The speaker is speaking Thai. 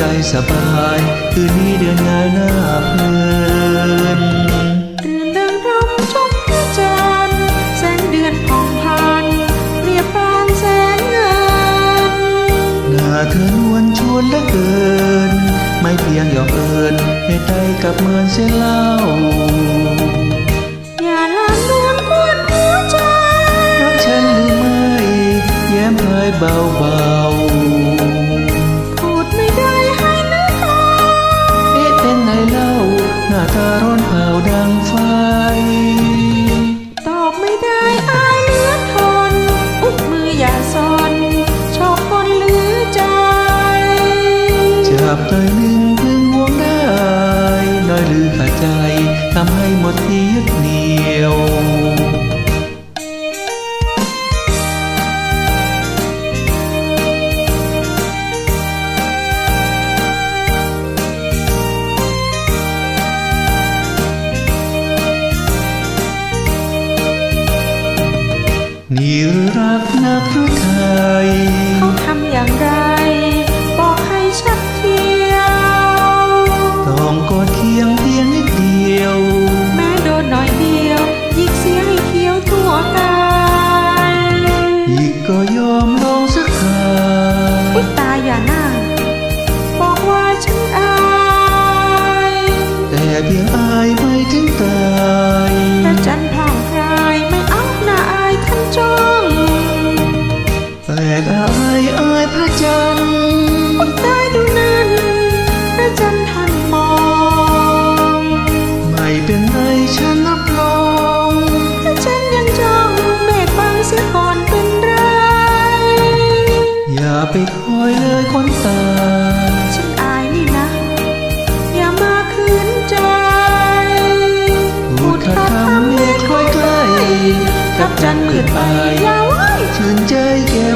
ใจสบาย คืนนี้เดือนง่ายหน้าเพลินรื่นเริงรมชมพระจันทร์แสงเดือนผ่องพันเปรียบปานแสงเงินหน้าเธอนวลชวนเหลือเกิน ไม่เพียงหยอกเอิญเหตุใดกับเมือนเสียเล่าอย่าล เป็นไงเล่า หน้าตาร้อนเผาดังไฟ ตอบไม่ได้อายเหลือทน อุกมืออย่าซนชอบคนหรือใจ จับหน่อยหนึ่งพึงห่วงได้น้อยหรือขาดใจทำให้หมดที่ยึดเหนี่ยว มีรักนักหรือไทยเขาทำอย่างไร อุ๊ยตายดูนั่นพระจันทร์ท่านมอง ไม่เป็นไรฉันรับรองพระจันทร์ยังจ้องเมฆบังเสียก่อนเป็นไร อย่าไปคอยเลยคนตาฉันอายนี่นะ อย่ามาคืนใจพูดคาถามเมฆคอยใกล้กับจันทร์มืดไปอย่าไว้ชื่นใจแก่